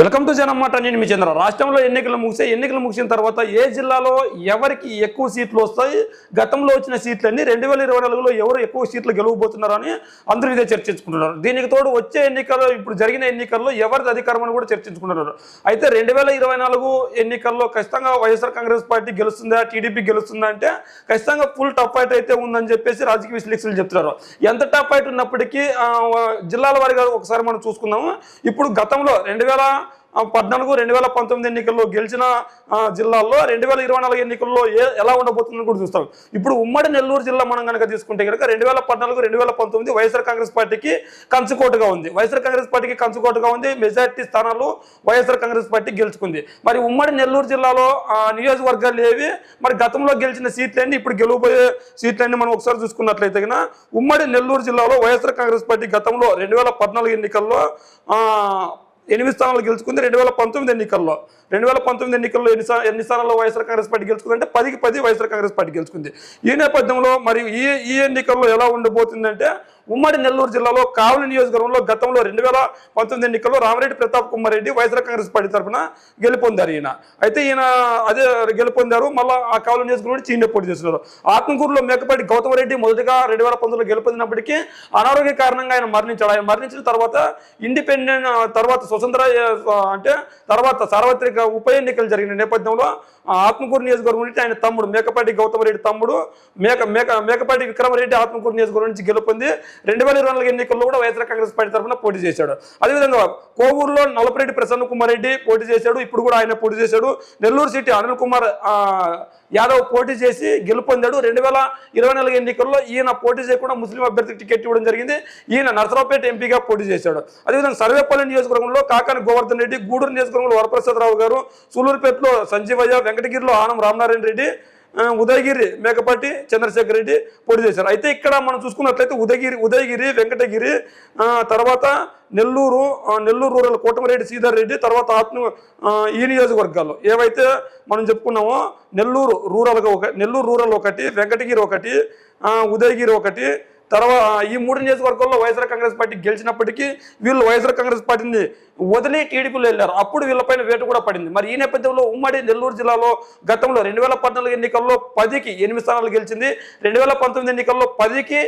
Welcome to జనమాట నేను మీ చంద్ర. రాష్ట్రంలో ఎన్నికలు ముగిసే ఎన్నికలు ముగిసిన తర్వాత ఏ జిల్లాలో ఎవరికి ఎక్కువ సీట్లు వస్తాయి? గతంలో వచ్చిన సీట్లన్నీ రెండు వేల ఇరవై నాలుగులో ఎవరు ఎక్కువ సీట్లు గెలవబోతున్నారు అని అందరూ ఇదే చర్చించుకుంటున్నారు. దీనికి తోడు వచ్చే ఎన్నికల్లో ఇప్పుడు జరిగిన ఎన్నికల్లో ఎవరిది అధికారం అని కూడా చర్చించుకుంటున్నారు. అయితే రెండు వేల ఇరవై నాలుగు ఎన్నికల్లో ఖచ్చితంగా వైఎస్ఆర్ కాంగ్రెస్ పార్టీ గెలుస్తుందా టీడీపీ గెలుస్తుందా అంటే ఖచ్చితంగా ఫుల్ టఫ్ ఫైట్ అయితే ఉందని చెప్పేసి రాజకీయ విశ్లేషకులు చెప్తున్నారు. ఎంత టఫ్ ఫైట్ ఉన్నప్పటికీ జిల్లాల వారిగా ఒకసారి మనం చూసుకుందాము. ఇప్పుడు గతంలో రెండు వేల పద్నాలుగు రెండు వేల పంతొమ్మిది ఎన్నికల్లో గెలిచిన జిల్లాల్లో రెండు వేల ఇరవై నాలుగు ఎన్నికల్లో ఏ ఎలా ఉండబోతుందని కూడా చూస్తాం. ఇప్పుడు ఉమ్మడి నెల్లూరు జిల్లా మనం కనుక తీసుకుంటే కనుక రెండు వేల పద్నాలుగు రెండు వేల పంతొమ్మిది వైఎస్ఆర్ కాంగ్రెస్ పార్టీకి కంచుకోటగా ఉంది. వైఎస్ఆర్ కాంగ్రెస్ పార్టీకి కంచుకోటగా ఉంది మెజార్టీ స్థానాలు వైఎస్ఆర్ కాంగ్రెస్ పార్టీ గెలుచుకుంది. మరి ఉమ్మడి నెల్లూరు జిల్లాలో నియోజకవర్గాలు ఏవి మరి గతంలో గెలిచిన సీట్లన్నీ ఇప్పుడు గెలువబోయే సీట్లన్నీ మనం ఒకసారి చూసుకున్నట్లయితే కనుక ఉమ్మడి నెల్లూరు జిల్లాలో వైఎస్ఆర్ కాంగ్రెస్ పార్టీ గతంలో రెండు వేల పద్నాలుగు ఎన్నికల్లో ఎనిమిది స్థానాలు గెలుచుకుంది రెండు వేల పంతొమ్మిది ఎన్నికల్లో. రెండు వేల పంతొమ్మిది ఎన్నికల్లో ఎన్ని స్థా- ఎన్ని స్థానాల్లో వైఎస్ఆర్ కాంగ్రెస్ పార్టీ గెలుచుకుంది అంటే పదికి పది వైఎస్ఆర్ కాంగ్రెస్ పార్టీ గెలుచుకుంది. ఈ నేపథ్యంలో మరి ఈ ఈ ఎన్నికల్లో ఎలా ఉండబోతుందంటే ఉమ్మడి నెల్లూరు జిల్లాలో కావలి నియోజకవర్గంలో గతంలో రెండు వేల పంతొమ్మిది ఎన్నికల్లో రామరెడ్డి ప్రతాప్ కుమార్ రెడ్డి వైఎస్ఆర్ కాంగ్రెస్ పార్టీ తరఫున గెలుపొందారు ఈయన. అయితే ఈయన అదే గెలుపొందారు మళ్ళీ ఆ కావలి నియోజకవర్గం నుంచి ఈయన పోటీ చేస్తున్నారు. ఆత్మకూరులో మేకపాటి గౌతమ్ రెడ్డి మొదటిగా రెండు వేల పంతొమ్మిదిలో గెలుపొందినప్పటికీ అనారోగ్య కారణంగా ఆయన మరణించాడు. ఆయన మరణించిన తర్వాత ఇండిపెండెంట్ తర్వాత స్వతంత్ర అంటే తర్వాత సార్వత్రిక ఉప ఎన్నికలు జరిగిన నేపథ్యంలో ఆ ఆత్మకూరు నియోజకవర్గం నుంచి ఆయన తమ్ముడు మేకపాటి గౌతమ్ రెడ్డి తమ్ముడు మేక మేక మేకపాటి విక్రమరెడ్డి ఆత్మకూరు నియోజకవర్గం నుంచి గెలుపొంది రెండు వేల ఇరవై నాలుగు ఎన్నికల్లో కూడా వైఎస్ఆర్ కాంగ్రెస్ పార్టీ తరఫున పోటీ చేశాడు. అదేవిధంగా కోవూరులో నలపరెడ్డి ప్రసన్న కుమార్ రెడ్డి పోటీ చేశాడు. ఇప్పుడు కూడా ఆయన పోటీ చేశాడు. నెల్లూరు సిటీ అనిల్ కుమార్ యాదవ్ పోటీ చేసి గెలుపొందాడు. రెండు వేల ఇరవై నాలుగు ఎన్నికల్లో ఈయన పోటీ చేయకుండా ముస్లిం అభ్యర్థికి టికెట్ ఇవ్వడం జరిగింది. ఈయన నరసరావుపేట ఎంపీగా పోటీ చేశాడు. అదేవిధంగా సర్వేపల్లి నియోజకవర్గంలో కాకాని గోవర్ధన్ రెడ్డి గూడూరు నియోజకవర్గంలో వరప్రసాదరావు గారు సూలూరుపేటలో సంజీవయ్య వెంకటగిరిలో ఆనం రామనారాయణ రెడ్డి ఉదయగిరి మేకపాటి చంద్రశేఖర్ రెడ్డి పోటీ చేశారు. అయితే ఇక్కడ మనం చూసుకున్నట్లయితే ఉదయగిరి ఉదయగిరి వెంకటగిరి తర్వాత నెల్లూరు నెల్లూరు రూరల్ కోటమిరెడ్డి శ్రీధర్ రెడ్డి తర్వాత ఆత్మ ఈ నియోజకవర్గాల్లో. ఏవైతే మనం చెప్పుకున్నామో నెల్లూరు రూరల్గా ఒక నెల్లూరు రూరల్ ఒకటి వెంకటగిరి ఒకటి ఉదయగిరి ఒకటి తర్వాత ఈ మూడు నియోజకవర్గాల్లో వైఎస్ఆర్ కాంగ్రెస్ పార్టీ గెలిచినప్పటికీ వీళ్ళు వైఎస్ఆర్ కాంగ్రెస్ పార్టీని వదిలి టీడీపీలో వెళ్ళారు. అప్పుడు వీళ్ళపైన వేటు కూడా పడింది. మరి ఈ నేపథ్యంలో ఉమ్మడి నెల్లూరు జిల్లాలో గతంలో రెండు వేల పద్నాలుగు ఎన్నికల్లో పదికి ఎనిమిది స్థానాలు గెలిచింది. రెండు వేల పంతొమ్మిది ఎన్నికల్లో పదికి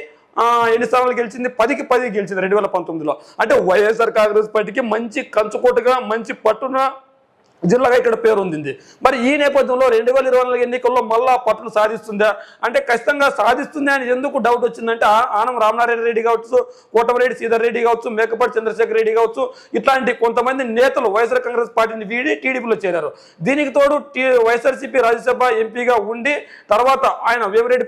ఎన్ని స్థానాలు గెలిచింది? పదికి పది గెలిచింది రెండు వేల పంతొమ్మిదిలో. అంటే వైఎస్ఆర్ కాంగ్రెస్ పార్టీకి మంచి కంచుకోటగా మంచి పట్టున జిల్లాగా ఇక్కడ పేరుంది మరి ఈ నేపథ్యంలో రెండు వేల ఇరవై నాలుగు ఎన్నికల్లో మళ్ళా పట్టును సాధిస్తుందా? అంటే ఖచ్చితంగా సాధిస్తుంది అని ఎందుకు డౌట్ వచ్చిందంటే ఆనం రామనారాయణ రెడ్డి కావచ్చు కోటమిరెడ్డి శ్రీధర్ రెడ్డి కావచ్చు మేకపాటి చంద్రశేఖర్ రెడ్డి కావచ్చు ఇట్లాంటి కొంతమంది నేతలు వైఎస్ఆర్ కాంగ్రెస్ పార్టీని వీడి టీడీపీలో చేరారు. దీనికి తోడు టీ వైఎస్ఆర్సీపీ రాజ్యసభ ఎంపీగా ఉండి తర్వాత ఆయన వేమిరెడ్డి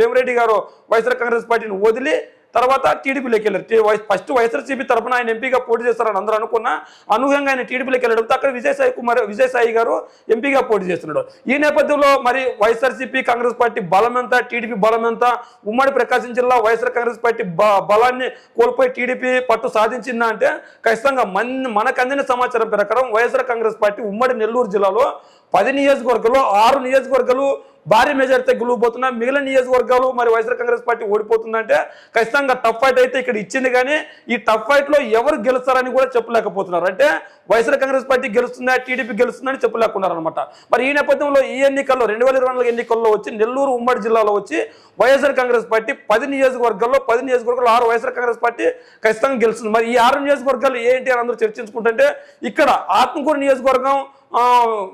వేమిరెడ్డి గారు వైఎస్ఆర్ కాంగ్రెస్ పార్టీని వదిలి తర్వాత టీడీపీలోకి వెళ్ళారు. ఫస్ట్ వైఎస్ఆర్సీపీ తరఫున ఆయన ఎంపీగా పోటీ చేస్తారని అందరూ అనుకున్న అనూహ్యంగా ఆయన టీడీపీలోకి వెళ్ళడంతో అక్కడ విజయసాయి కుమార్ విజయసాయి గారు ఎంపీగా పోటీ చేస్తున్నాడు. ఈ నేపథ్యంలో మరి వైఎస్ఆర్సీపీ కాంగ్రెస్ పార్టీ బలం ఎంత టీడీపీ బలం ఎంత ఉమ్మడి ప్రకాశం జిల్లా వైఎస్ఆర్ కాంగ్రెస్ పార్టీ బలాన్ని కోల్పోయి టీడీపీ పట్టు సాధించిందా అంటే ఖచ్చితంగా మన మనకు అందిన సమాచారం ప్రకారం వైఎస్ఆర్ కాంగ్రెస్ పార్టీ ఉమ్మడి నెల్లూరు జిల్లాలో పది నియోజకవర్గంలో ఆరు నియోజకవర్గాలు భారీ మెజార్టీతో గెలవబోతున్నా మిగిలిన నియోజకవర్గాలు మరి వైఎస్ఆర్ కాంగ్రెస్ పార్టీ ఓడిపోతుందంటే ఖచ్చితంగా టఫ్ ఫైట్ అయితే ఇక్కడ ఇచ్చింది కానీ ఈ టఫ్ ఫైట్లో ఎవరు గెలుస్తారని కూడా చెప్పలేకపోతున్నారు. అంటే వైఎస్ఆర్ కాంగ్రెస్ పార్టీ గెలుస్తుందా టీడీపీ గెలుస్తుందని చెప్పలేకున్నారు అనమాట మరి ఈ నేపథ్యంలో ఈ ఎన్నికల్లో రెండు వేల ఇరవై నాలుగు ఎన్నికల్లో వచ్చి నెల్లూరు ఉమ్మడి జిల్లాలో వచ్చి వైఎస్ఆర్ కాంగ్రెస్ పార్టీ పది నియోజకవర్గాల్లో పది నియోజకవర్గాల్లో ఆరు వైఎస్ఆర్ కాంగ్రెస్ పార్టీ ఖచ్చితంగా గెలుస్తుంది. మరి ఈ ఆరు నియోజకవర్గాలు ఏంటి అని అందరూ చర్చించుకుంటుంటే ఇక్కడ ఆత్మకూరు నియోజకవర్గం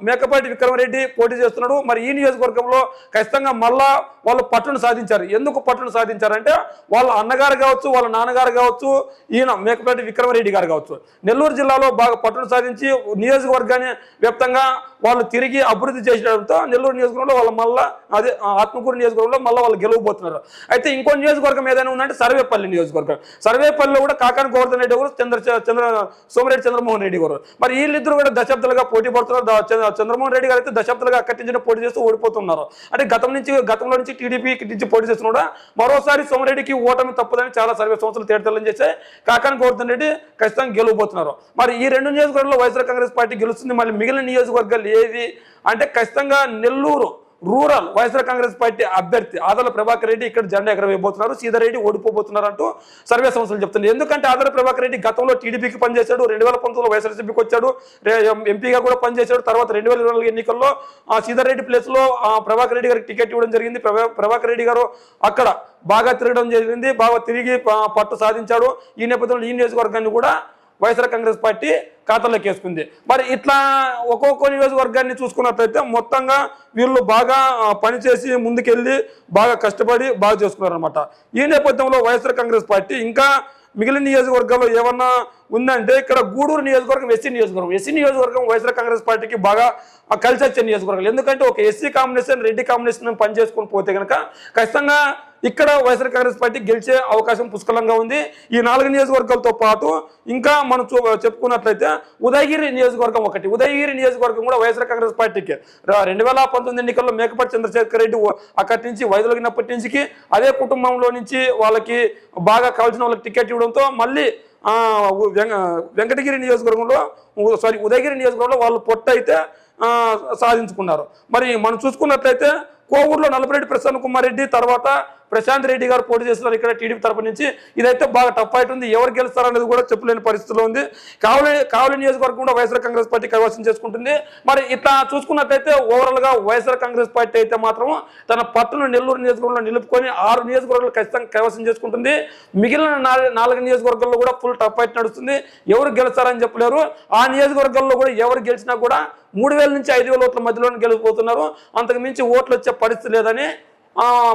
మేకపాటి విక్రమరెడ్డి పోటీ చేస్తున్నాడు. మరి ఈ నియోజకవర్గంలో ఖచ్చితంగా మళ్ళా వాళ్ళు పట్టును సాధించారు. ఎందుకు పట్టును సాధించారంటే వాళ్ళ అన్నగారు కావచ్చు వాళ్ళ నాన్నగారు కావచ్చు ఈయన మేకపాటి విక్రమరెడ్డి గారు కావచ్చు. నెల్లూరు జిల్లాలో బాగా పట్టును సాధించి నియోజకవర్గాన్ని వ్యాప్తంగా వాళ్ళు తిరిగి అభివృద్ధి చేసడంతో నెల్లూరు నియోజకవర్గంలో వాళ్ళు మళ్ళీ అదే ఆత్మకూరు నియోజకవర్గంలో మళ్ళీ వాళ్ళు గెలవబోతున్నారు. అయితే ఇంకో నియోజకవర్గం ఏదైనా ఉందంటే సర్వేపల్లి నియోజకవర్గం. సర్వేపల్లిలో కూడా కాకాని గోవర్ధన్ రెడ్డి గారు చంద్ర చంద్ర సోమిరెడ్డి చంద్రమోహన్ రెడ్డి గారు. మరి వీళ్ళిద్దరు కూడా దశాబ్దాలుగా పోటీ పడుతున్నారు. ద- చంద్రమోహన్ రెడ్డి గారు అయితే దశాబ్దాలుగా అక్కడి పోటీ చేస్తూ ఓడిపోతున్నారు. అంటే గతం నుంచి గతంలో నుంచి టీడీపీ నుంచి పోటీ చేస్తున్న కూడా మరోసారి సోమరెడ్డికి ఓటమి తప్పదని చాలా సర్వే సంస్థలు తేటతెల్లం చేసే కాకాని గోవర్ధన్ రెడ్డి ఖచ్చితంగా గెలవబోతున్నారు. మరి ఈ రెండు నియోజకవర్గాల్లో వైఎస్ఆర్ కాంగ్రెస్ పార్టీ గెలుస్తుంది. మళ్ళీ మిగిలిన నియోజకవర్గాలు ఏవి? అంటే ఖచ్చితంగా నెల్లూరు రూరల్ వైఎస్ఆర్ కాంగ్రెస్ పార్టీ అభ్యర్థి ఆదల ప్రభాకర్ రెడ్డి ఇక్కడ జెండా ఎగరవేయబోతున్నారు. సీతారెడ్డి ఓడిపోబోతున్నారు అంటూ సర్వే సంస్థలు చెప్తున్నాయి. ఎందుకంటే ఆదల ప్రభాకర్ రెడ్డి గతంలో టీడీపీకి పనిచేశాడు. రెండు వేల పంతొమ్మిదిలో వైఎస్ఆర్సీపీకి వచ్చాడు. ఎంపీగా కూడా పనిచేశాడు. తర్వాత రెండు వేల ఇరవై నాలుగు ఎన్నికల్లో ఆ సీతారెడ్డి ప్లేస్లో ప్రభాకర్ రెడ్డి గారికి టికెట్ ఇవ్వడం జరిగింది. ప్రభా- ప్రభాకర్ రెడ్డి గారు అక్కడ బాగా తిరగడం జరిగింది. బాగా తిరిగి పట్టు సాధించాడు. ఈ నేపథ్యంలో ఈ నియోజకవర్గాన్ని కూడా వైఎస్ఆర్ కాంగ్రెస్ పార్టీ ఖాతాలోకి వేసుకుంది. మరి ఇట్లా ఒక్కొక్క నియోజకవర్గాన్ని చూసుకున్నట్లయితే మొత్తంగా వీళ్ళు బాగా పనిచేసి ముందుకెళ్ళి బాగా కష్టపడి బాగా చేసుకున్నారనమాట ఈ నేపథ్యంలో వైఎస్ఆర్ కాంగ్రెస్ పార్టీ ఇంకా మిగిలిన నియోజకవర్గాల్లో ఏమన్నా ఉందంటే ఇక్కడ గూడూరు నియోజకవర్గం ఎస్సీ నియోజకవర్గం. ఎస్సీ నియోజకవర్గం వైఎస్ఆర్ కాంగ్రెస్ పార్టీకి బాగా ఆ, కలిసి వచ్చే నియోజకవర్గాలు. ఎందుకంటే ఒక ఎస్సీ కాంబినేషన్ రెడ్డి కాంబినేషన్ పనిచేసుకుని పోతే కనుక ఖచ్చితంగా ఇక్కడ వైఎస్ఆర్ కాంగ్రెస్ పార్టీ గెలిచే అవకాశం పుష్కలంగా ఉంది. ఈ నాలుగు నియోజకవర్గాలతో పాటు ఇంకా మనం చూ చెప్పుకున్నట్లయితే ఉదయగిరి నియోజకవర్గం ఒకటి. ఉదయగిరి నియోజకవర్గం కూడా వైఎస్ఆర్ కాంగ్రెస్ పార్టీకి. రెండు వేల పంతొమ్మిది ఎన్నికల్లో మేకపాటి చంద్రశేఖర్ రెడ్డి అక్కడి నుంచి వైదొలిగినప్పటి నుంచి అదే కుటుంబంలో నుంచి వాళ్ళకి బాగా కావాల్సిన వాళ్ళకి టికెట్ ఇవ్వడంతో మళ్ళీ వెంకటగిరి నియోజకవర్గంలో సారీ ఉదయగిరి నియోజకవర్గంలో వాళ్ళు పొట్ట అయితే సాధించుకున్నారు. మరి మనం చూసుకున్నట్లయితే కోవూరులో నలభరెడ్డి ప్రసన్న కుమార్ రెడ్డి తర్వాత ప్రశాంత్ రెడ్డి గారు పోటీ చేస్తున్నారు ఇక్కడ టీడీపీ తరపు నుంచి. ఇదైతే బాగా టఫ్ ఫైట్ ఉంది. ఎవరు గెలుస్తారనేది కూడా చెప్పలేని పరిస్థితిలో ఉంది. కావలి కావలి నియోజకవర్గం కూడా వైఎస్ఆర్ కాంగ్రెస్ పార్టీ కైవసం చేసుకుంటుంది. మరి ఇట్లా చూసుకున్నట్లయితే ఓవరాల్గా వైఎస్ఆర్ కాంగ్రెస్ పార్టీ అయితే మాత్రం తన పట్టును నెల్లూరు నియోజకవర్గంలో నిలుపుకొని ఆరు నియోజకవర్గాలు ఖచ్చితంగా కైవసం చేసుకుంటుంది. మిగిలిన నాలుగు నియోజకవర్గాల్లో కూడా ఫుల్ టఫ్ ఫైట్ నడుస్తుంది. ఎవరు గెలుస్తారని చెప్పలేరు. ఆ నియోజకవర్గాల్లో కూడా ఎవరు గెలిచినా కూడా మూడు వేల నుంచి ఐదు వేల ఓట్ల మధ్యలోనే గెలిచిపోతున్నారు. అంతకు మించి ఓట్లు వచ్చే పరిస్థితి లేదని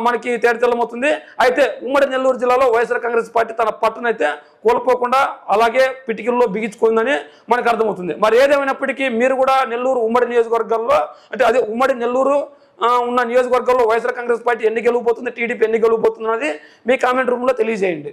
మనకి తేటతెల్లమవుతుంది అయితే ఉమ్మడి నెల్లూరు జిల్లాలో వైఎస్ఆర్ కాంగ్రెస్ పార్టీ తన పట్టునైతే కోల్పోకుండా అలాగే పిటికల్లో బిగించుకుందని మనకు అర్థమవుతుంది. మరి ఏదేమైనప్పటికీ మీరు కూడా నెల్లూరు ఉమ్మడి నియోజకవర్గాల్లో అంటే అదే ఉమ్మడి నెల్లూరు ఉన్న నియోజకవర్గాల్లో వైఎస్ఆర్ కాంగ్రెస్ పార్టీ ఎన్ని గెలిగిపోతుంది టీడీపీ ఎన్ని గెలవబోతుంది అనేది మీ కామెంట్ రూమ్లో తెలియజేయండి.